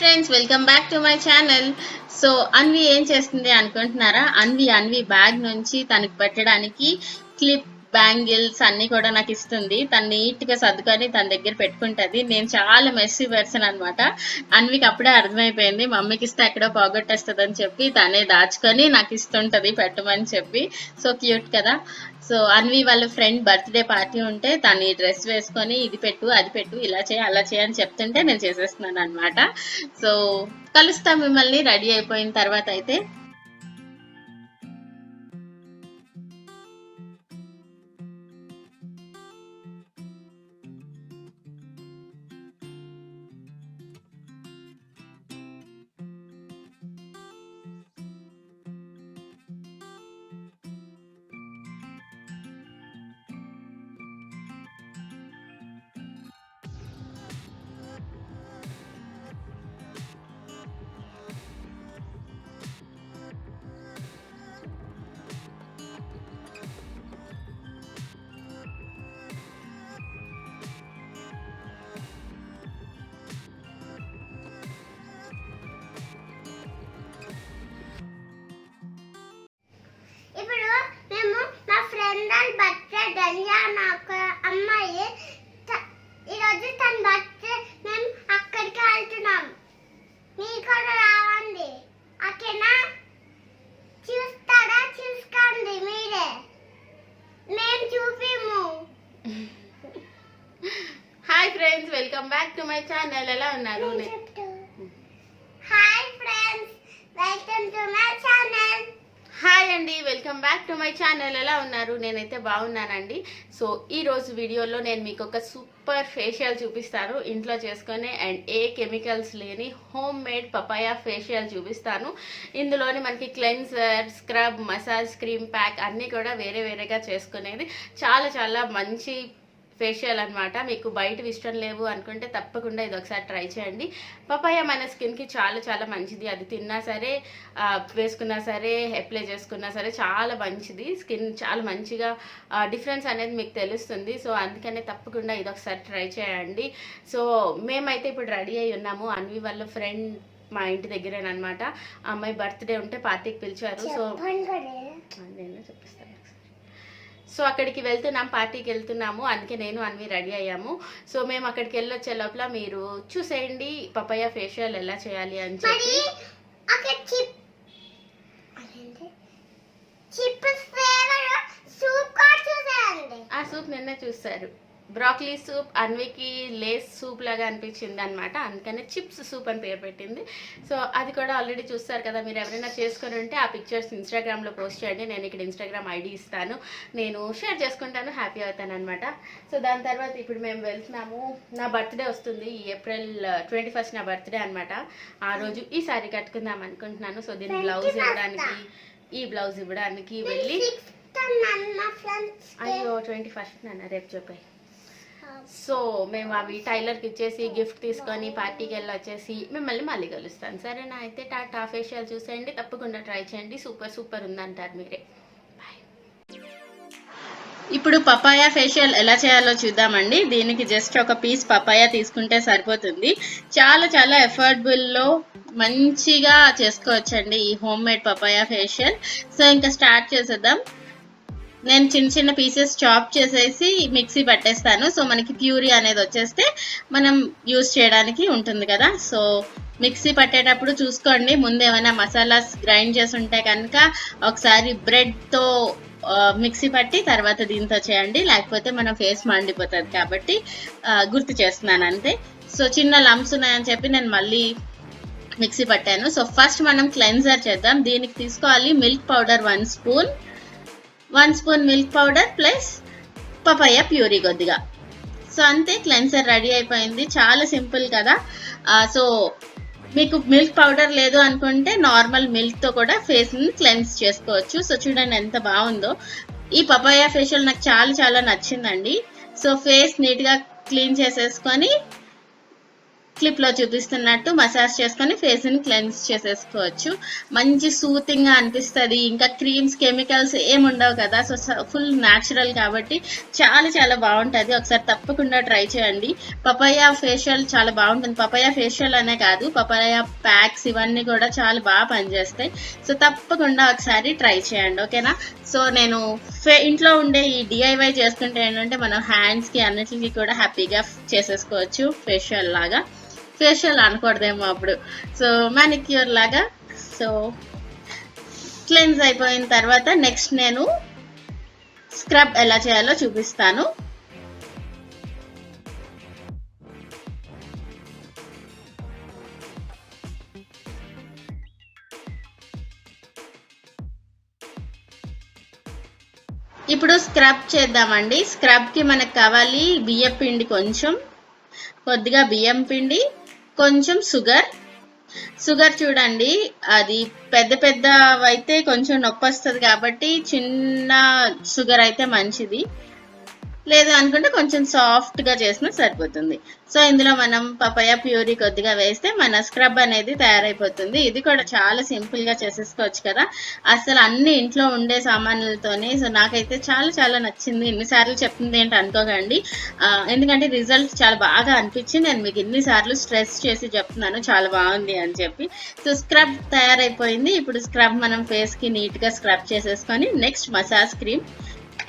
Friends welcome back to my channel so Anvi ఏం చేస్తుంది అనుకుంటున్నారా? అన్వి అన్వి బ్యాగ్ నుంచి తనకు పెట్టడానికి క్లిప్ బ్యాంగిల్స్ అన్ని కూడా నాకు ఇస్తుంది. తను నీట్గా సర్దుకొని తన దగ్గర పెట్టుకుంటది. నేను చాలా మెస్సీ పర్సన్ అనమాట అన్వికి అప్పుడే అర్థమైపోయింది మమ్మీకి ఇస్తే ఎక్కడో పోగొట్టేస్తుంది అని చెప్పి తనే దాచుకొని నాకు ఇస్తుంటది పెట్టమని చెప్పి. సో క్యూట్ కదా. సో అన్వి వాళ్ళ ఫ్రెండ్ బర్త్డే పార్టీ ఉంటే తను ఈ డ్రెస్ వేసుకొని ఇది పెట్టు అది పెట్టు ఇలా చేయి అలా చేయి అని చెప్తుంటే నేను చేసేస్తున్నాను అనమాట సో కలుస్తాం మిమ్మల్ని రెడీ అయిపోయిన తర్వాత అయితే. టు మై ఛానల్ ఎలా ఉన్నారు hi friends welcome to my channel hi అండి welcome back to my channel ఎలా ఉన్నారు నేనైతే బాగున్నానండి. సో ఈ రోజు వీడియోలో నేను మీకు ఒక సూపర్ ఫేషియల్ చూపిస్తాను. ఇంట్లో చేసుకొని అండ్ ఏ కెమికల్స్ లేని హోమ్ మేడ్ పపాయా ఫేషియల్ చూపిస్తాను. ఇందులోని మనకి cleanser scrub massage cream pack అన్నీ కూడా వేరే వేరేగా చేసుకునేది. చాలా చాలా మంచి ఫేషియల్ అన్నమాట మీకు బయట ఇష్టం లేవు అనుకుంటే తప్పకుండా ఇది ఒకసారి ట్రై చేయండి. పపాయ మన స్కిన్కి చాలా చాలా మంచిది. అది తిన్నా సరే వేసుకున్నా సరే అప్లై చేసుకున్నా సరే చాలా మంచిది. స్కిన్ చాలా మంచిగా డిఫరెన్స్ అనేది మీకు తెలుస్తుంది. సో అందుకనే తప్పకుండా ఇది ఒకసారి ట్రై చేయండి. సో మేమైతే ఇప్పుడు రెడీ అయి ఉన్నాము. అన్వి వాళ్ళ ఫ్రెండ్ మా ఇంటి దగ్గరేనమాట అమ్మాయి బర్త్డే ఉంటే పార్టీకి పిలిచారు. సో నేను చెప్పిస్తాను. సో అక్కడికి వెళ్తున్నాం పార్టీకి వెళ్తున్నాము. అందుకే నేను అన్వి రెడీ అయ్యాము. సో మేము అక్కడికి వెళ్ళొచ్చే లోపల మీరు చూసేయండి పపయ్య ఫేషియల్ ఎలా చేయాలి అని చెప్పి. ఆ సూప్ నిన్నే చూస్తారు. బ్రాక్లీ సూప్ అన్వికి లేస్ సూప్ లాగా అనిపించింది అనమాట అందుకనే చిప్స్ సూప్ అని పేరు పెట్టింది. సో అది కూడా ఆల్రెడీ చూస్తారు కదా మీరు ఎవరైనా చేసుకొని ఉంటే ఆ పిక్చర్స్ ఇన్స్టాగ్రామ్లో పోస్ట్ చేయండి. నేను ఇక్కడ ఇన్స్టాగ్రామ్ ఐడి ఇస్తాను. నేను షేర్ చేసుకుంటాను హ్యాపీ అవుతాను అనమాట సో దాని తర్వాత ఇప్పుడు మేము వెళ్తున్నాము. నా బర్త్డే వస్తుంది ఈ ఏప్రిల్ ట్వంటీ ఫస్ట్ నా బర్త్డే అనమాట ఆ రోజు ఈ సారీ కట్టుకుందాం అనుకుంటున్నాను. సో దీని బ్లౌజ్ 21st. ఇవ్వడానికి ఈ బ్లౌజ్ ఇవ్వడానికి వెళ్ళి అయ్యో ట్వంటీ ఫస్ట్ నాన్న రేపు చెప్పాయి. సో మేము అవి టైలర్కి ఇచ్చేసి గిఫ్ట్ తీసుకొని పార్టీకి వెళ్ళి వచ్చేసి మిమ్మల్ని మళ్ళీ కలుస్తాను సరేనా? అయితే టాటా ఫేషియల్ చూసేయండి తప్పకుండా ట్రై చేయండి. సూపర్ సూపర్ ఉందంటారు మీరే. ఇప్పుడు పపాయ ఫేషియల్ ఎలా చేయాలో చూద్దామండి. దీనికి జస్ట్ ఒక పీస్ పపాయ తీసుకుంటే సరిపోతుంది. చాలా చాలా ఎఫర్డబుల్లో మంచిగా చేసుకోవచ్చండి ఈ home made papaya facial so ఇంకా స్టార్ట్ చేసేద్దాం. నేను చిన్న చిన్న పీసెస్ చాప్ చేసేసి మిక్సీ పట్టేస్తాను. సో మనకి ప్యూరీ అనేది వచ్చేస్తే మనం యూస్ చేయడానికి ఉంటుంది కదా. సో మిక్సీ పట్టేటప్పుడు చూసుకోండి. ముందు ఏమైనా మసాలాస్ గ్రైండ్ చేసి ఉంటే కనుక ఒకసారి బ్రెడ్తో మిక్సీ పట్టి తర్వాత దీంతో చేయండి. లేకపోతే మన ఫేస్ మండిపోతుంది కాబట్టి గుర్తు చేస్తున్నాను అంతే. సో చిన్న లంప్స్ ఉన్నాయని చెప్పి నేను మళ్ళీ మిక్సీ పట్టాను. సో ఫస్ట్ మనం క్లెన్జర్ చేద్దాం. దీనికి తీసుకోవాలి milk powder one spoon one spoon milk powder plus papaya puree కొద్దిగా. సో అంతే క్లెన్సర్ రెడీ అయిపోయింది. చాలా సింపుల్ కదా. సో మీకు మిల్క్ పౌడర్ లేదు అనుకుంటే నార్మల్ మిల్క్తో కూడా ఫేస్ని క్లెన్స్ చేసుకోవచ్చు. సో చూడండి ఎంత బాగుందో. ఈ పపాయ ఫేషియల్ నాకు చాలా చాలా నచ్చిందండి. సో ఫేస్ నీట్గా క్లీన్ చేసేసుకొని క్లిప్లో చూపిస్తున్నట్టు మసాజ్ చేసుకొని ఫేస్ని క్లెన్స్ చేసేసుకోవచ్చు. మంచి సూతింగ్గా అనిపిస్తుంది. ఇంకా క్రీమ్స్ కెమికల్స్ ఏమి ఉండవు కదా. సో ఫుల్ న్యాచురల్ కాబట్టి చాలా చాలా బాగుంటుంది. ఒకసారి తప్పకుండా ట్రై చేయండి. పపాయ ఫేషియల్ చాలా బాగుంటుంది. పపాయ ఫేషియల్ అనే కాదు. పపాయ ప్యాక్స్ ఇవన్నీ కూడా చాలా బాగా పనిచేస్తాయి. సో తప్పకుండా ఒకసారి ట్రై చేయండి. ఓకేనా సో నేను ఫే- ఇంట్లో ఉండే ఈ డిఐవై చేసుకుంటే ఏంటంటే మనం హ్యాండ్స్కి అన్నిటికీ కూడా హ్యాపీగా చేసేసుకోవచ్చు ఫేషియల్ లాగా. ఫేషియల్ అనకూడదేమో అప్పుడు. సో మ్యానిక్యూర్ లాగా. సో క్లెన్స్ అయిపోయిన తర్వాత నెక్స్ట్ నేను స్క్రబ్ ఎలా చేయాలో చూపిస్తాను. ఇప్పుడు స్క్రబ్ చేద్దామండి. స్క్రబ్కి మనకు కావాలి బియ్యం పిండి కొంచెం. కొద్దిగా బియ్యం పిండి. కొంచెం షుగర్ షుగర్ చూడండి అది పెద్ద పెద్ద అయితే కొంచెం నొప్పి వస్తుంది కాబట్టి చిన్న షుగర్ అయితే మంచిది. లేదు అనుకుంటే కొంచెం సాఫ్ట్గా చేసినా సరిపోతుంది. సో ఇందులో మనం పపాయ ప్యూరీ కొద్దిగా వేస్తే మన స్క్రబ్ అనేది తయారైపోతుంది. ఇది కూడా చాలా సింపుల్గా చేసేసుకోవచ్చు కదా. అసలు అన్ని ఇంట్లో ఉండే సామాన్లతోనే సో నాకైతే చాలా చాలా నచ్చింది. ఎన్నిసార్లు చెప్తుంది ఏంటి అనుకోకండి. ఎందుకంటే రిజల్ట్ చాలా బాగా అనిపించింది. నేను మీకు ఇన్నిసార్లు స్ట్రెస్ చేసి చెప్తున్నాను. చాలా బాగుంది అని చెప్పి. సో స్క్రబ్ తయారైపోయింది. ఇప్పుడు స్క్రబ్ మనం ఫేస్కి నీట్గా స్క్రబ్ చేసేసుకొని నెక్స్ట్ మసాజ్ క్రీమ్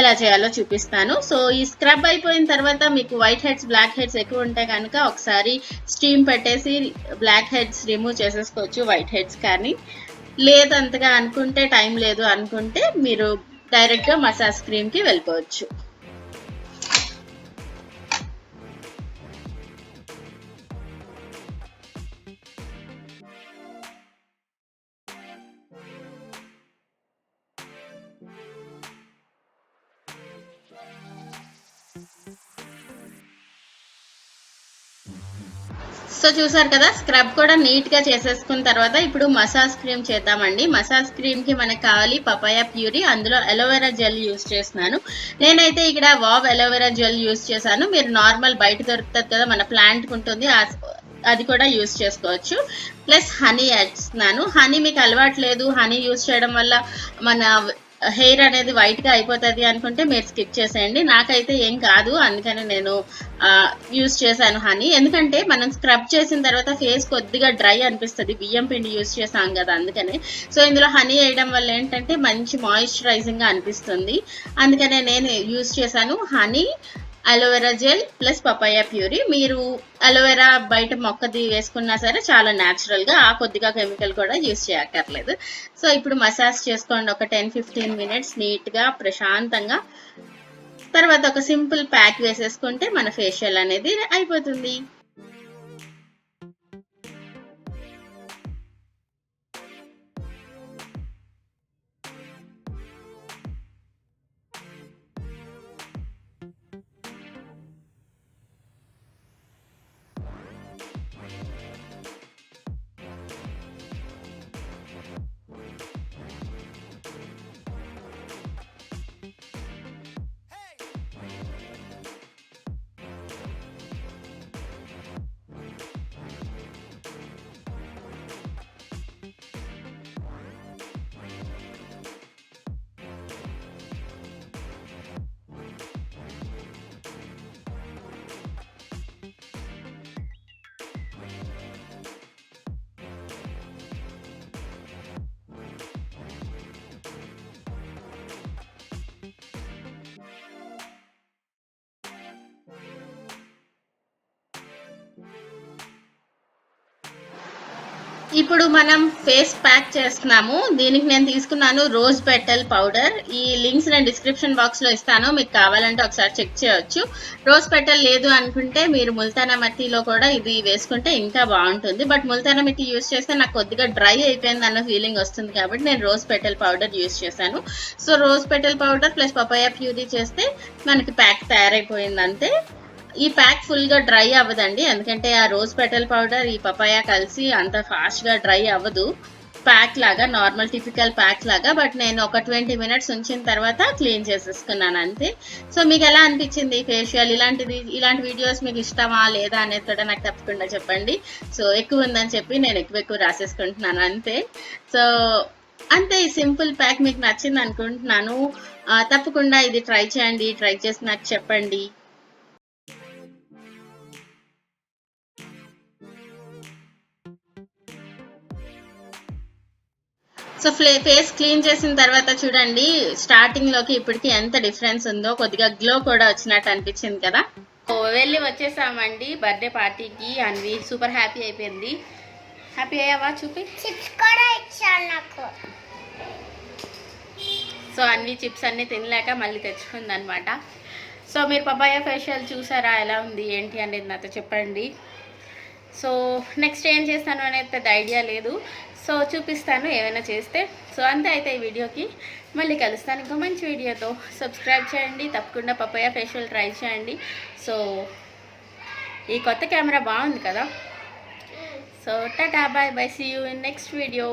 ఎలా చేయాలో చూపిస్తాను. సో ఈ స్క్రబ్ అయిపోయిన తర్వాత మీకు వైట్ హెడ్స్ బ్లాక్ హెడ్స్ ఎక్కువ ఉంటే కనుక ఒకసారి స్టీమ్ పెట్టేసి బ్లాక్ హెడ్స్ రిమూవ్ చేసేసుకోవచ్చు వైట్ హెడ్స్ కానీ. లేదంతగా అనుకుంటే టైం లేదు అనుకుంటే మీరు డైరెక్ట్గా మసాజ్ క్రీమ్కి వెళ్ళిపోవచ్చు. సో చూసారు కదా స్క్రబ్ కూడా నీట్గా చేసేసుకున్న తర్వాత ఇప్పుడు మసాజ్ క్రీమ్ చేద్దామండి. మసాజ్ క్రీమ్కి మనకు కావాలి పపాయ ప్యూరీ అందులో అలోవెరా జెల్ యూస్ చేస్తున్నాను. నేనైతే ఇక్కడ వావ్ అలోవెరా జెల్ యూస్ చేశాను. మీరు నార్మల్ బయట దొరుకుతుంది కదా మన ప్లాంట్ ఉంటుంది అది కూడా యూస్ చేసుకోవచ్చు. ప్లస్ హనీ వేస్తున్నాను హనీ మీకు అలవాటు లేదు. హనీ యూస్ చేయడం వల్ల మన హెయిర్ అనేది వైట్గా అయిపోతుంది అనుకుంటే మీరు స్కిప్ చేసేయండి. నాకైతే ఏం కాదు అందుకని నేను యూస్ చేశాను హనీ ఎందుకంటే మనం స్క్రబ్ చేసిన తర్వాత ఫేస్ కొద్దిగా డ్రై అనిపిస్తుంది. బియ్యం పిండి యూస్ చేసాం కదా అందుకనే. సో ఇందులో హనీ వేయడం వల్ల ఏంటంటే మంచి మాయిశ్చరైజింగ్గా అనిపిస్తుంది. అందుకనే నేను యూస్ చేశాను honey aloe vera gel plus papaya puree. మీరు అలోవెరా బయట మొక్కది వేసుకున్నా సరే చాలా న్యాచురల్గా ఆ కొద్దిగా కెమికల్ కూడా యూస్ చేయక్కర్లేదు. సో ఇప్పుడు మసాజ్ చేసుకోండి. ఒక టెన్ ఫిఫ్టీన్ మినిట్స్ నీట్గా ప్రశాంతంగా. తర్వాత ఒక సింపుల్ ప్యాక్ వేసేసుకుంటే మన ఫేషియల్ అనేది అయిపోతుంది. ఇప్పుడు మనం ఫేస్ ప్యాక్ చేస్తున్నాము. దీనికి నేను తీసుకున్నాను రోజ్ పెటల్ పౌడర్. ఈ లింక్స్ నేను డిస్క్రిప్షన్ బాక్స్లో ఇస్తాను. మీకు కావాలంటే ఒకసారి చెక్ చేయొచ్చు. రోజ్ పెటల్ లేదు అనుకుంటే మీరు ముల్తానా మట్టిలో కూడా ఇది వేసుకుంటే ఇంకా బాగుంటుంది. బట్ ముల్తానా మట్టి యూస్ చేస్తే నాకు కొద్దిగా డ్రై అయిపోయింది అన్న ఫీలింగ్ వస్తుంది కాబట్టి నేను రోజ్ పెటల్ పౌడర్ యూస్ చేశాను. So rose petal powder plus papaya puree చేస్తే మనకి ప్యాక్ తయారైపోయింది అంతే ఈ ప్యాక్ ఫుల్గా డ్రై అవ్వదండి. ఎందుకంటే ఆ రోజ్ పెటల్ పౌడర్ ఈ పపాయ కలిసి అంత ఫాస్ట్గా డ్రై అవ్వదు. ప్యాక్ లాగా నార్మల్ టిపికల్ ప్యాక్ లాగా. బట్ నేను ఒక ట్వంటీ మినిట్స్ ఉంచిన తర్వాత క్లీన్ చేసేసుకున్నాను అంతే. సో మీకు ఎలా అనిపించింది ఫేషియల్ ఇలాంటిది ఇలాంటి వీడియోస్ మీకు ఇష్టమా లేదా అనేది కూడా నాకు తప్పకుండా చెప్పండి. సో ఎక్కువ ఉందని చెప్పి నేను ఎక్కువ ఎక్కువ రాసేసుకుంటున్నాను అంతే. సో అంతే ఈ సింపుల్ ప్యాక్ మీకు నచ్చింది అనుకుంటున్నాను. తప్పకుండా ఇది ట్రై చేయండి. ట్రై చేసి నాకు చెప్పండి. సో ఫ్లే ఫేస్ క్లీన్ చేసిన తర్వాత చూడండి స్టార్టింగ్లోకి ఇప్పటికి ఎంత డిఫరెన్స్ ఉందో కొద్దిగా గ్లో కూడా వచ్చినట్టు అనిపించింది కదా. ఓ, వెళ్ళి వచ్చేసామండి బర్త్డే పార్టీకి అన్వి సూపర్ హ్యాపీ అయిపోయింది. హ్యాపీ అయ్యావా చూపి? చిప్స్ కూడా ఇచ్చాను నాకు. సో అన్ని చిప్స్ అన్ని తినలేక మళ్ళీ తెచ్చుకుంది అనమాట సో మీరు పపాయ ఫేషియల్ చూసారా? ఎలా ఉంది? ఏంటి అనేది నాతో చెప్పండి. సో నెక్స్ట్ ఏం చేస్తాను అనేది పెద్ద ఐడియా లేదు. సో చూపిస్తాను ఏమైనా చేస్తే. సో అంతే అయితే ఈ వీడియోకి. మళ్ళీ కలుస్తాను ఇంకో మంచి వీడియోతో. సబ్స్క్రైబ్ చేయండి తప్పకుండా పపాయ ఫేషియల్ ట్రై చేయండి. సో ఈ కొత్త కెమెరా బాగుంది కదా. So tata bye bye see you in next video